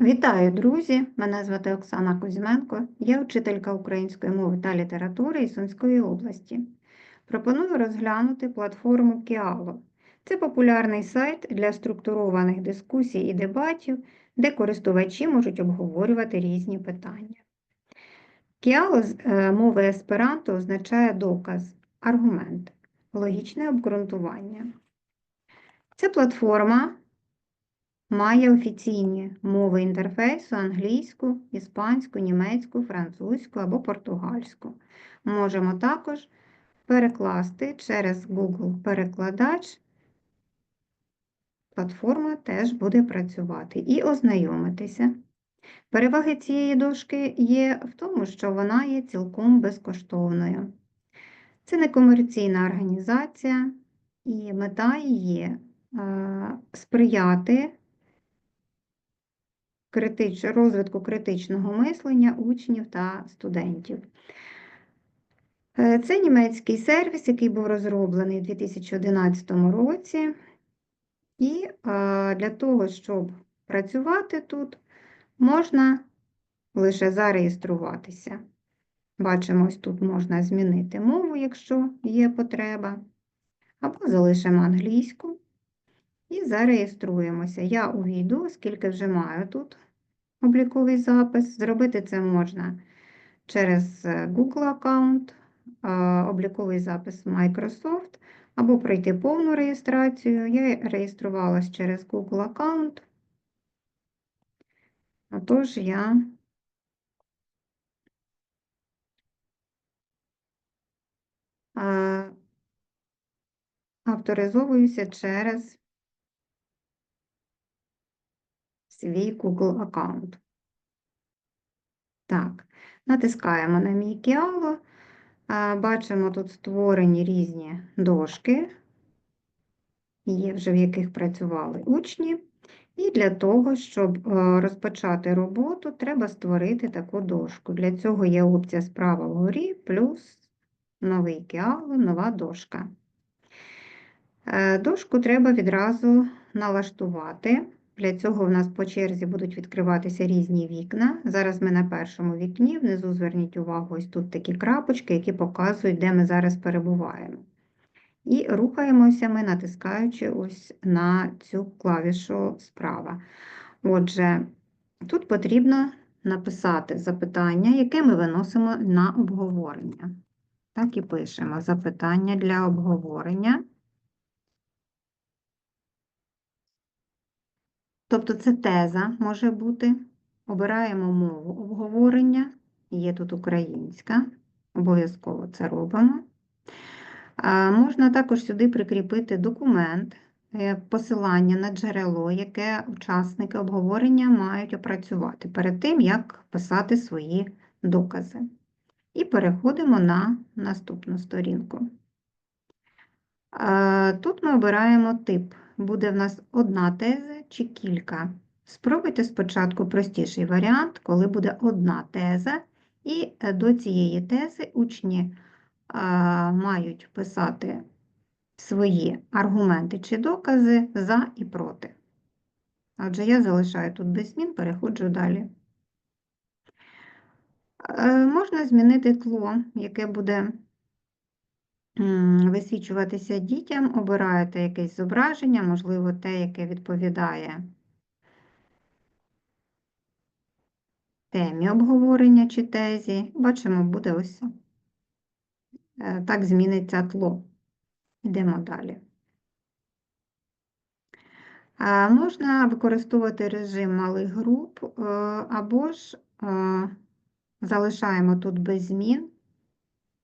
Вітаю, друзі! Мене звати Оксана Кузьменко, я вчителька української мови та літератури із Сумської області. Пропоную розглянути платформу Кіало. Це популярний сайт для структурованих дискусій і дебатів, де користувачі можуть обговорювати різні питання. Кіало з е, мови есперанто означає доказ, аргумент, логічне обґрунтування. Ця платформа Має офіційні мови інтерфейсу англійську, іспанську, німецьку, французьку або португальську. Можемо також перекласти через Google перекладач. Платформа теж буде працювати і ознайомитися. Переваги цієї дошки є в тому, що вона є цілком безкоштовною. Це не комерційна організація, і мета її е, сприяти критич, розвитку критичного мислення учнів та студентів. Е, Це німецький сервіс, який був розроблений у 2011 році. І для того, щоб працювати тут, можна лише зареєструватися. Бачимо, ось тут можна змінити мову, якщо є потреба, або залишимо англійську і зареєструємося. Я увійду, оскільки вже маю тут обліковий запис. Зробити це можна через е, Google аккаунт, обліковий запис Microsoft, або пройти повну реєстрацію. Я реєструвалась через Google аккаунт. Отож, я авторизовуюся через свій Google аккаунт. Так, натискаємо на мій Кіало. Бачимо тут створені різні дошки, є вже в яких працювали учні. І для того, щоб е, розпочати роботу, треба створити таку дошку. Для цього є опція справа вгорі, плюс новий Кіало, нова дошка. Е, дошку треба відразу налаштувати. Для цього в нас по черзі будуть відкриватися різні вікна. Зараз ми на першому вікні, внизу зверніть увагу, ось тут такі крапочки, які показують, де ми зараз перебуваємо. І рухаємося ми, натискаючи ось на цю клавішу справа. Отже, тут потрібно написати запитання, яке ми виносимо на обговорення. Так і пишемо запитання для обговорення. Тобто це теза може бути. Обираємо мову обговорення, є тут українська, обов'язково це робимо. Можна також сюди прикріпити документ, е, посилання на джерело, яке учасники обговорення мають опрацювати перед тим, як писати свої докази. І переходимо на наступну сторінку. Тут ми обираємо тип. Буде в нас одна теза чи кілька. Спробуйте спочатку простіший варіант, коли буде одна теза, і е, до цієї тези учні мають писати свої аргументи чи докази за і проти. Отже, я залишаю тут без змін, переходжу далі. Е, можна змінити тло, яке буде висвічуватися дітям, обираєте якесь зображення, можливо, те, яке відповідає темі обговорення чи тезі. Бачимо, буде ось е, так зміниться тло. Йдемо далі. Можна використовувати режим малих груп, е, або ж е, залишаємо тут без змін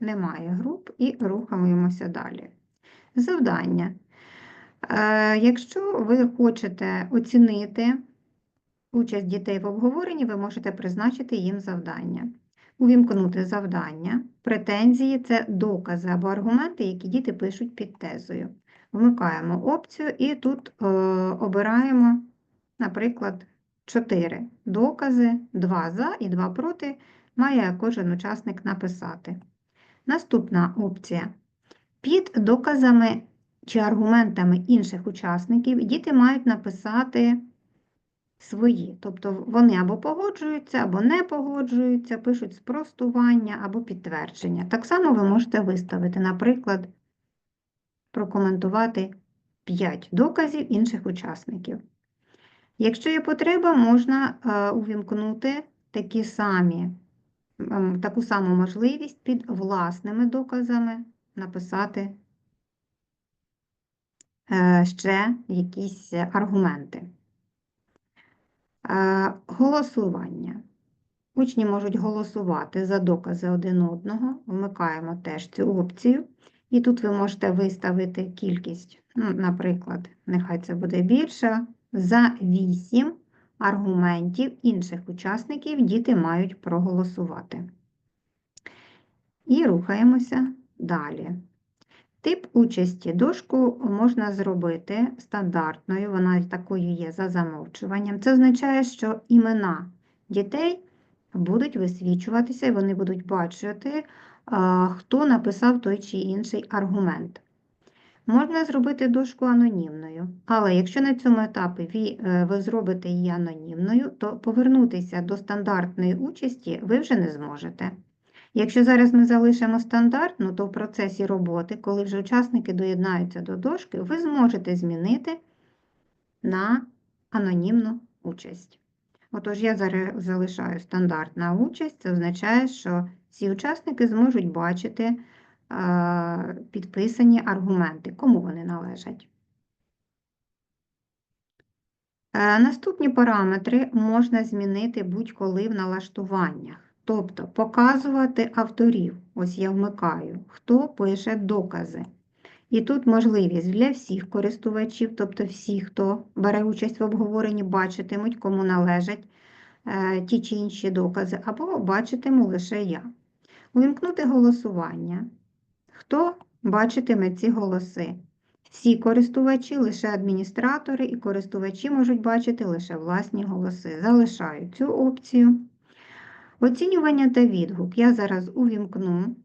немає груп і рухаємося далі. Завдання. Е, якщо ви хочете оцінити участь дітей в обговоренні, ви можете призначити їм завдання. Увімкнути завдання, претензії це докази або аргументи, які діти пишуть під тезою. Вмикаємо опцію і тут е, обираємо, наприклад, 4 докази, 2 за і 2 проти, має кожен учасник написати. Наступна опція. Під доказами чи аргументами інших учасників діти мають написати свої. Тобто вони або погоджуються, або не погоджуються, пишуть спростування або підтвердження. Так само ви можете виставити, наприклад, прокоментувати 5 доказів інших учасників. Якщо є потреба, можна е, увімкнути такі самі, таку саму можливість під власними доказами написати е, ще якісь аргументи. Е, Голосування. Учні можуть голосувати за докази один одного. Вмикаємо теж цю опцію. І тут ви можете виставити кількість, ну, наприклад, нехай це буде більше, за 8 аргументів інших учасників діти мають проголосувати. І рухаємося далі. Тип участі дошку можна зробити стандартною, вона такою є за замовчуванням. Це означає, що імена дітей будуть висвічуватися, і вони будуть бачити, хто написав той чи інший аргумент. Можна зробити дошку анонімною, але якщо на цьому етапі ви, е, ви зробите її анонімною, то повернутися до стандартної участі ви вже не зможете. Якщо зараз ми залишимо стандартну, то в процесі роботи, коли вже учасники доєднаються до дошки, ви зможете змінити на анонімну участь. Отож, я зараз залишаю стандартна участь, це означає, що всі учасники зможуть бачити підписані аргументи, кому вони належать. Е, Наступні параметри можна змінити будь-коли в налаштуваннях. Тобто показувати авторів. Ось я вмикаю, хто пише докази. І тут можливість для всіх користувачів, тобто всі, хто бере участь в обговоренні, бачитимуть, кому належать е, ті чи інші докази, або бачитиму лише я. Увімкнути голосування. Хто бачитиме ці голоси? Всі користувачі, лише адміністратори і користувачі можуть бачити лише власні голоси. Залишаю цю опцію. Оцінювання та відгук я зараз увімкну.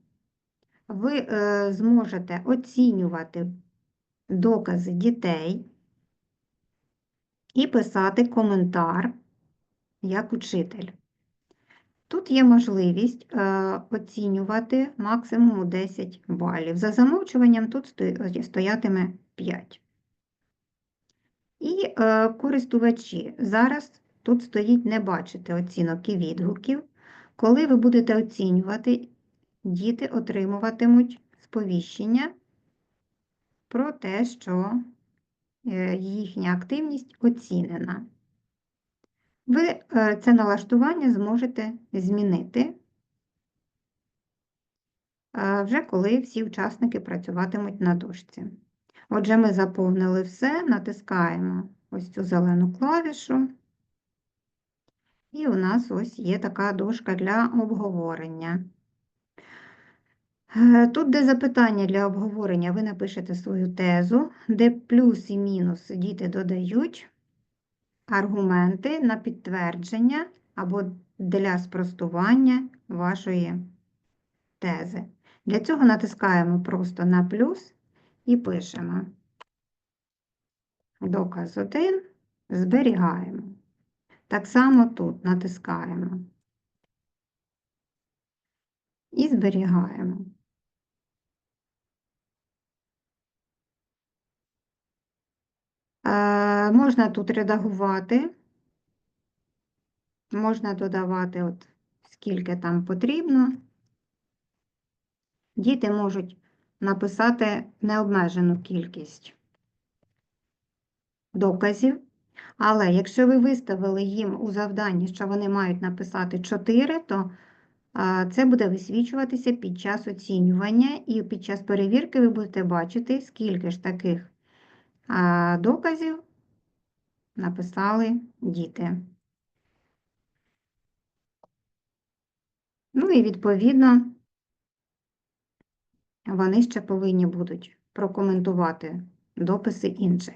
Ви е, зможете оцінювати докази дітей і писати коментар як учитель. Тут є можливість е, оцінювати максимум 10 балів. За замовчуванням тут стоятиме 5. І е, користувачі. Зараз тут стоїть не бачити оцінок і відгуків. Коли ви будете оцінювати, діти отримуватимуть сповіщення про те, що е, їхня активність оцінена. Ви е, це налаштування зможете змінити е, вже коли всі учасники працюватимуть на дошці. Отже, ми заповнили все, натискаємо ось цю зелену клавішу. І у нас ось є така дошка для обговорення. Е, Тут, де запитання для обговорення, ви напишете свою тезу, де плюс і мінус діти додають аргументи на підтвердження або для спростування вашої тези. Для цього натискаємо просто на плюс і пишемо доказ 1, зберігаємо. Так само тут натискаємо і зберігаємо. Можна тут редагувати, можна додавати, от скільки там потрібно. Діти можуть написати необмежену кількість доказів, але якщо ви виставили їм у завданні, що вони мають написати 4, то це буде висвічуватися під час оцінювання, і під час перевірки ви будете бачити, скільки ж таких доказів написали діти. Ну і відповідно вони ще повинні будуть прокоментувати дописи інших.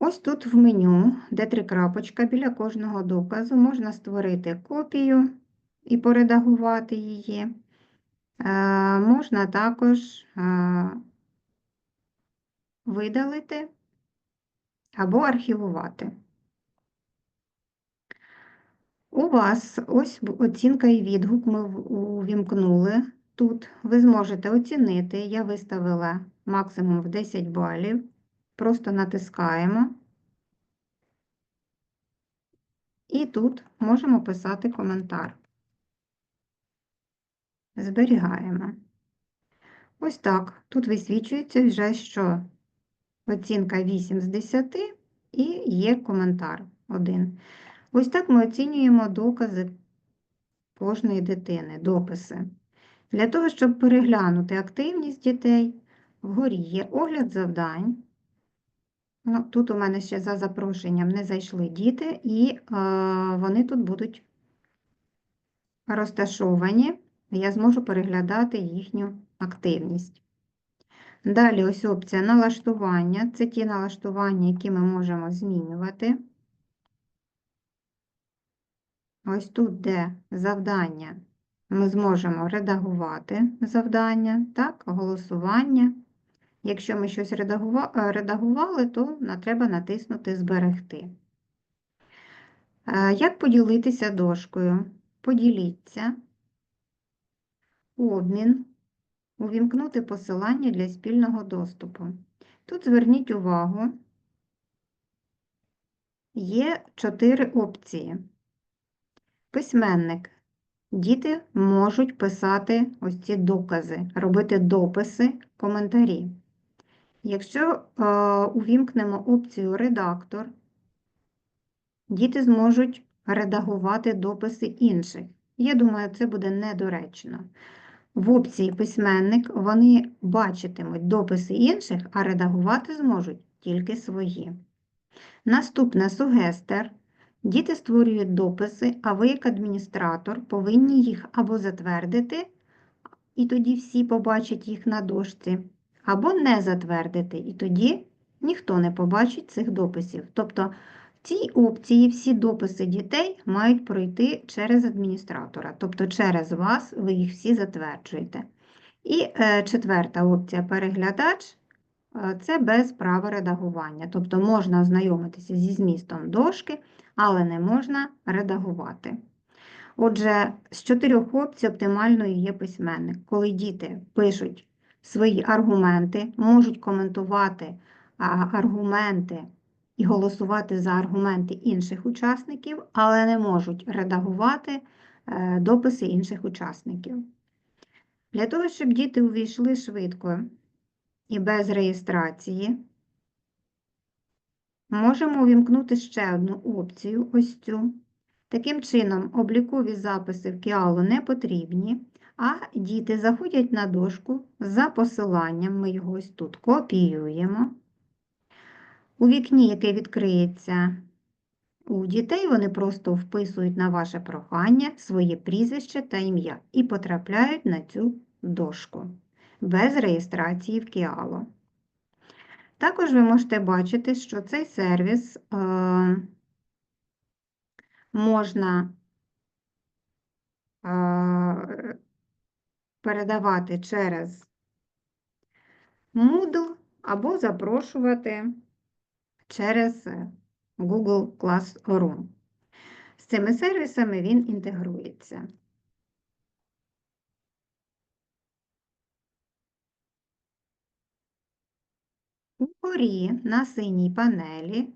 Ось тут в меню, де три крапочка, біля кожного доказу можна створити копію і поредагувати її. Е, Можна також е, видалити або архівувати. У вас ось оцінка і відгук ми увімкнули. Тут ви зможете оцінити. Я виставила максимум в 10 балів. Просто натискаємо. І тут можемо писати коментар. Зберігаємо. Ось так. Тут висвічується вже, що оцінка 8 з 10 і є коментар 1. Ось так ми оцінюємо докази кожної дитини, дописи. Для того, щоб переглянути активність дітей, вгорі є огляд завдань. Ну, тут у мене ще за запрошенням не зайшли діти, і е, вони тут будуть розташовані. Я зможу переглядати їхню активність. Далі ось опція налаштування. Це ті налаштування, які ми можемо змінювати. Ось тут, де завдання, ми зможемо редагувати завдання, так, голосування. Якщо ми щось е, редагували, то треба натиснути Зберегти. Е, Як поділитися дошкою? Поділіться, обмін, увімкнути посилання для спільного доступу. Тут зверніть увагу, є чотири опції. Письменник. Діти можуть писати ось ці докази, робити дописи, коментарі. Якщо е, увімкнемо опцію редактор, діти зможуть редагувати дописи інших. Я думаю, це буде недоречно. В опції письменник вони бачитимуть дописи інших, а редагувати зможуть тільки свої. Наступне сугестер. Діти створюють дописи, а ви, як адміністратор, повинні їх або затвердити, і тоді всі побачать їх на дошці, або не затвердити, і тоді ніхто не побачить цих дописів. Тобто цій опції всі дописи дітей мають пройти через адміністратора, тобто через вас ви їх всі затверджуєте. І е, четверта опція переглядач. Е, Це без права редагування, тобто можна ознайомитися зі змістом дошки, але не можна редагувати. Отже, з чотирьох опцій оптимальною є письменник, коли діти пишуть свої аргументи, можуть коментувати аргументи і голосувати за аргументи інших учасників, але не можуть редагувати е, дописи інших учасників. Для того, щоб діти увійшли швидко і без реєстрації, можемо увімкнути ще одну опцію, ось цю. Таким чином, облікові записи в Кіалу не потрібні, а діти заходять на дошку за посиланням, ми його ось тут копіюємо. У вікні, яке відкриється у дітей, вони просто вписують на ваше прохання своє прізвище та ім'я і потрапляють на цю дошку без реєстрації в Кіало. Також ви можете бачити, що цей сервіс е, можна е, передавати через Moodle або запрошувати через е, Google Classroom. З цими сервісами він інтегрується. Угорі на синій панелі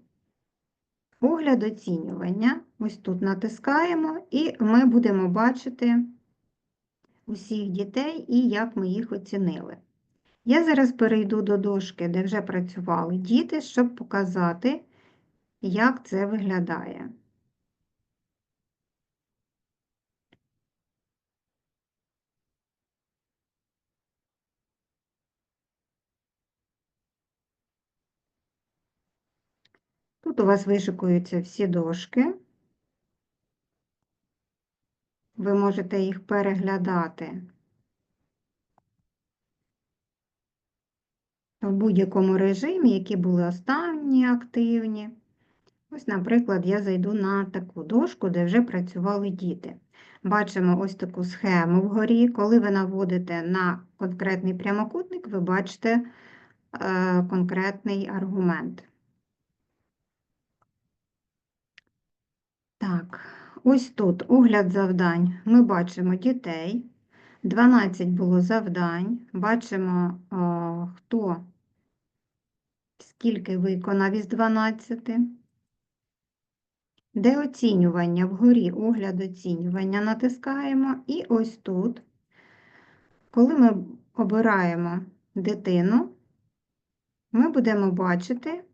огляд оцінювання. Ось тут натискаємо, і ми будемо бачити усіх дітей і як ми їх оцінили. Я зараз перейду до дошки, де вже працювали діти, щоб показати, як це виглядає. Тут у вас вишикуються всі дошки. Ви можете їх переглядати в будь-якому режимі, які були останні активні. Ось, наприклад, я зайду на таку дошку, де вже працювали діти. Бачимо ось таку схему вгорі. Коли ви наводите на конкретний прямокутник, ви бачите е, конкретний аргумент. Так, ось тут огляд завдань. Ми бачимо дітей. 12 було завдань, бачимо, скільки виконав із 12. Де оцінювання вгорі огляд оцінювання натискаємо. І ось тут, коли ми обираємо дитину, ми будемо бачити,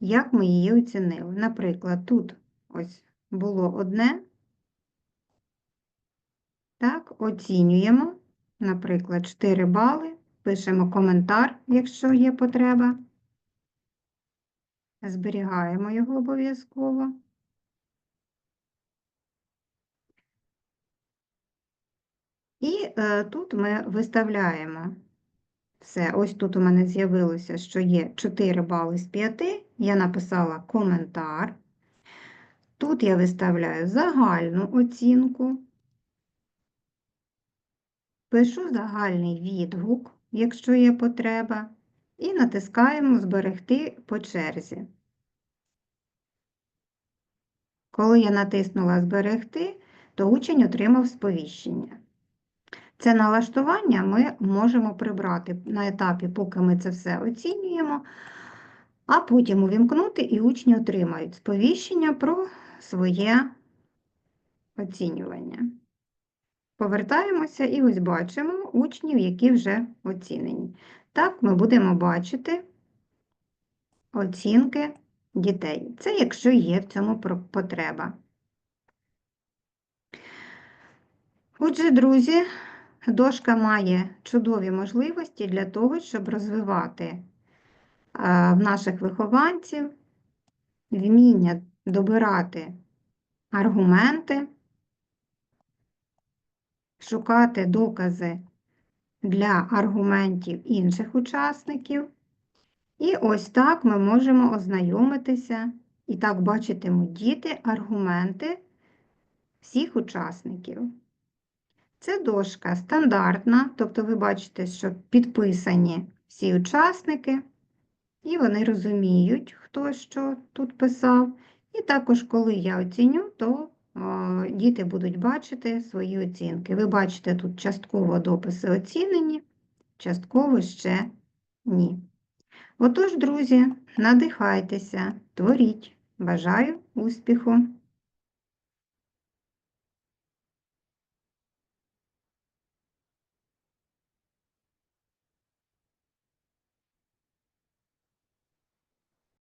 як ми її оцінили. Наприклад, тут ось було одне. Так, оцінюємо, наприклад, 4 бали, пишемо коментар, якщо є потреба. Зберігаємо його обов'язково. І е, тут ми виставляємо все. Ось тут у мене з'явилося, що є 4 бали з 5. Я написала коментар. Тут я виставляю загальну оцінку. Пишу загальний відгук, якщо є потреба, і натискаємо Зберегти по черзі. Коли я натиснула Зберегти, то учень отримав сповіщення. Це налаштування ми можемо прибрати на етапі, поки ми це все оцінюємо, а потім увімкнути і учні отримають сповіщення про своє оцінювання. Повертаємося і ось бачимо учнів, які вже оцінені. Так, ми будемо бачити оцінки дітей. Це якщо є в цьому потреба. Отже, друзі, дошка має чудові можливості для того, щоб розвивати в наших вихованців вміння добирати аргументи шукати докази для аргументів інших учасників. І ось так ми можемо ознайомитися і так бачитимуть діти аргументи всіх учасників. Це дошка стандартна, тобто ви бачите, що підписані всі учасники, і вони розуміють, хто що тут писав. І також, коли я оціню, то діти будуть бачити свої оцінки. Ви бачите, тут частково дописи оцінені, частково ще ні. Отож, друзі, надихайтеся, творіть. Бажаю успіху!